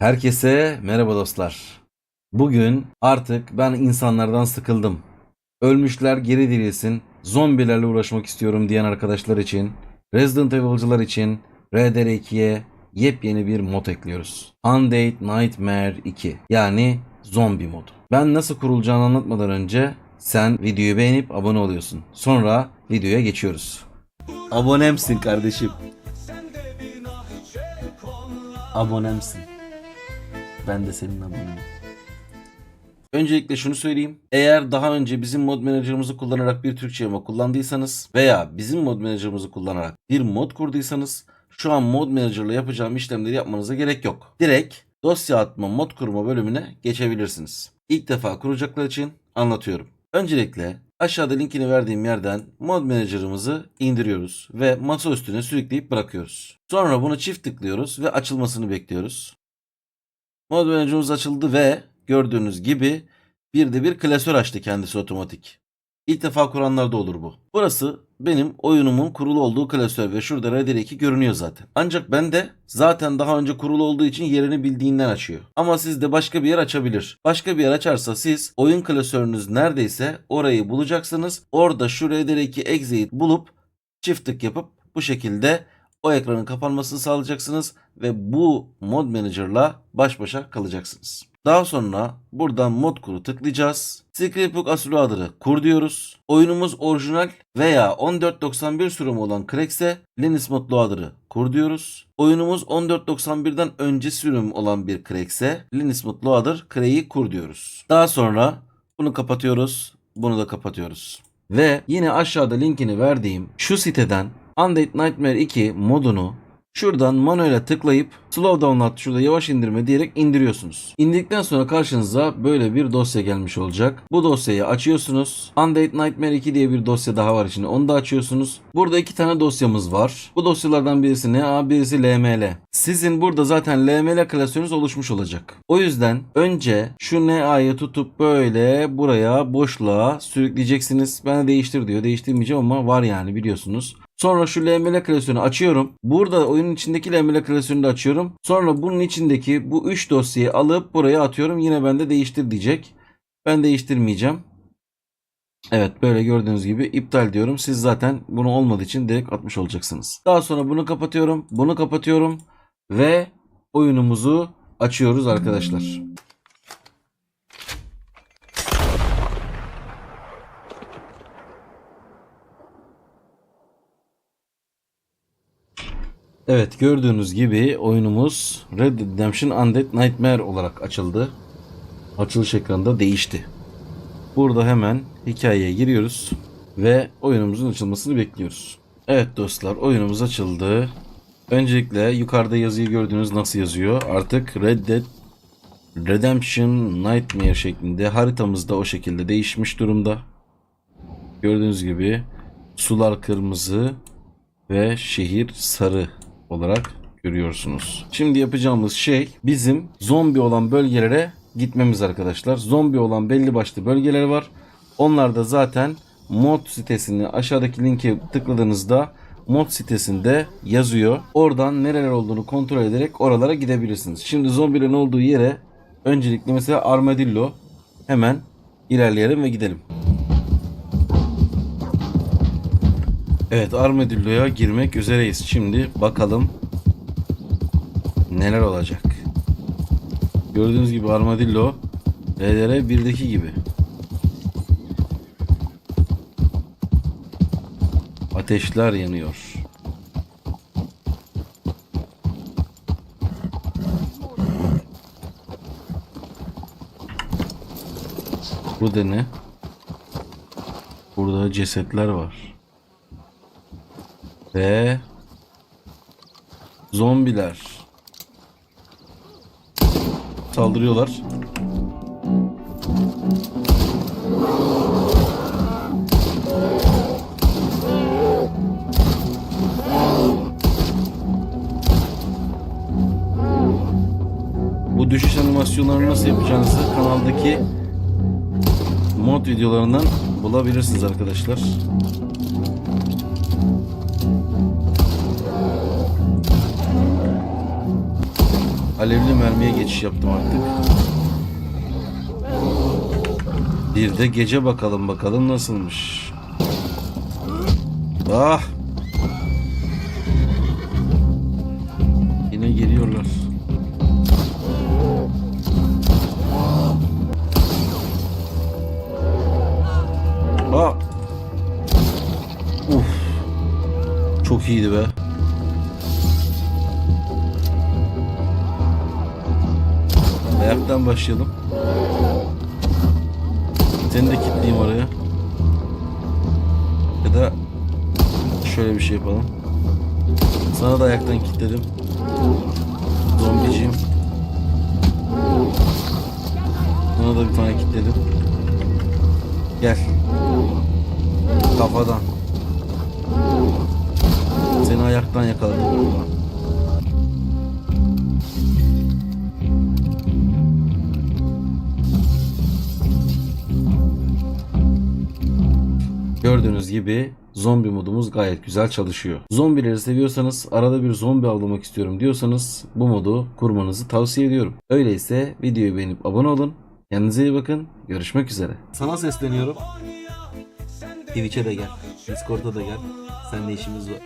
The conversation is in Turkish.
Herkese merhaba dostlar. Bugün artık ben insanlardan sıkıldım. Ölmüşler geri dirilsin, zombilerle uğraşmak istiyorum diyen arkadaşlar için, Resident Evil'cılar için RDR2'ye yepyeni bir mod ekliyoruz. Undead Nightmare 2 yani zombi modu. Ben nasıl kurulacağını anlatmadan önce sen videoyu beğenip abone oluyorsun. Sonra videoya geçiyoruz. Abonemsin kardeşim. Abonemsin. Ben de senin abonenim. Öncelikle şunu söyleyeyim. Eğer daha önce bizim mod manager'ımızı kullanarak bir Türkçe yama kullandıysanız veya bizim mod manager'ımızı kullanarak bir mod kurduysanız şu an mod manager'la yapacağım işlemleri yapmanıza gerek yok. Direkt dosya atma mod kurma bölümüne geçebilirsiniz. İlk defa kuracaklar için anlatıyorum. Öncelikle aşağıda linkini verdiğim yerden mod manager'ımızı indiriyoruz ve masa üstüne sürükleyip bırakıyoruz. Sonra bunu çift tıklıyoruz ve açılmasını bekliyoruz. Mod manager'ımız açıldı ve gördüğünüz gibi bir de bir klasör açtı kendisi otomatik. İlk defa kuranlarda olur bu. Burası benim oyunumun kurulu olduğu klasör ve şurada RDR2 görünüyor zaten. Ancak ben de zaten daha önce kurulu olduğu için yerini bildiğinden açıyor. Ama siz de başka bir yer açabilir. Başka bir yer açarsa siz oyun klasörünüz neredeyse orayı bulacaksınız. Orada şu RDR2 exit bulup çift tık yapıp bu şekilde o ekranın kapanmasını sağlayacaksınız ve bu mod manager'la baş başa kalacaksınız. Daha sonra buradan mod kuru tıklayacağız. Scriptbook Asulu adını kur diyoruz. Oyunumuz orijinal veya 1491 sürümü olan Cracks'e Linux mod adını kur diyoruz. Oyunumuz 1491'den önce sürüm olan bir Cracks'e Linux mod Loader Crack'i kur diyoruz. Daha sonra bunu kapatıyoruz. Bunu da kapatıyoruz. Ve yine aşağıda linkini verdiğim şu siteden Undead Nightmare 2 modunu şuradan manuele tıklayıp slow download şurada yavaş indirme diyerek indiriyorsunuz. İndirdikten sonra karşınıza böyle bir dosya gelmiş olacak. Bu dosyayı açıyorsunuz. Undead Nightmare 2 diye bir dosya daha var içinde. Onu da açıyorsunuz. Burada iki tane dosyamız var. Bu dosyalardan birisi NA birisi LML. Sizin burada zaten LML klasörünüz oluşmuş olacak. O yüzden önce şu NA'yı tutup böyle buraya boşluğa sürükleyeceksiniz. Ben de değiştir diyor. Değiştirmeyeceğim ama var yani biliyorsunuz. Sonra şu LML klasörünü açıyorum. Burada oyunun içindeki LML klasörünü de açıyorum. Sonra bunun içindeki bu 3 dosyayı alıp buraya atıyorum. Yine bende değiştir diyecek. Ben değiştirmeyeceğim. Evet böyle gördüğünüz gibi iptal diyorum. Siz zaten bunu olmadığı için direkt atmış olacaksınız. Daha sonra bunu kapatıyorum. Bunu kapatıyorum. Ve oyunumuzu açıyoruz arkadaşlar. Evet gördüğünüz gibi oyunumuz Red Dead Redemption Undead Nightmare olarak açıldı. Açılış ekranında değişti. Burada hemen hikayeye giriyoruz ve oyunumuzun açılmasını bekliyoruz. Evet dostlar oyunumuz açıldı. Öncelikle yukarıda yazıyı gördüğünüz nasıl yazıyor? Artık Red Dead Redemption Nightmare şeklinde haritamız da o şekilde değişmiş durumda. Gördüğünüz gibi sular kırmızı ve şehir sarı olarak görüyorsunuz. Şimdi yapacağımız şey bizim zombi olan bölgelere gitmemiz arkadaşlar. Zombi olan belli başlı bölgeler var. Onlar da zaten mod sitesini aşağıdaki linke tıkladığınızda mod sitesinde yazıyor. Oradan nereler olduğunu kontrol ederek oralara gidebilirsiniz. Şimdi zombilerin olduğu yere öncelikle mesela Armadillo hemen ilerleyelim ve gidelim. Evet Armadillo'ya girmek üzereyiz. Şimdi bakalım neler olacak. Gördüğünüz gibi Armadillo RDR 1'deki gibi. Ateşler yanıyor. Bu da ne? Burada cesetler var. Ve zombiler saldırıyorlar. Bu düşüş animasyonlarını nasıl yapacağınızı kanaldaki mod videolarından bulabilirsiniz arkadaşlar. Alevli mermiye geçiş yaptım artık. Bir de gece bakalım bakalım nasılmış. Ah! Yine geliyorlar. Aa! Uf! Çok iyiydi be. Ayaktan başlayalım. Seni de kilitleyeyim oraya. Ya da şöyle bir şey yapalım. Sana da ayaktan kilitledim. Zombiciyim. Sana da bir tane kilitledim. Gel. Kafadan. Seni ayaktan yakaladım. Gördüğünüz gibi zombi modumuz gayet güzel çalışıyor. Zombileri seviyorsanız arada bir zombi avlamak istiyorum diyorsanız bu modu kurmanızı tavsiye ediyorum. Öyleyse videoyu beğenip abone olun. Kendinize iyi bakın. Görüşmek üzere. Sana sesleniyorum. Twitch'e de gel. Discord'a da gel. Seninle işimiz var.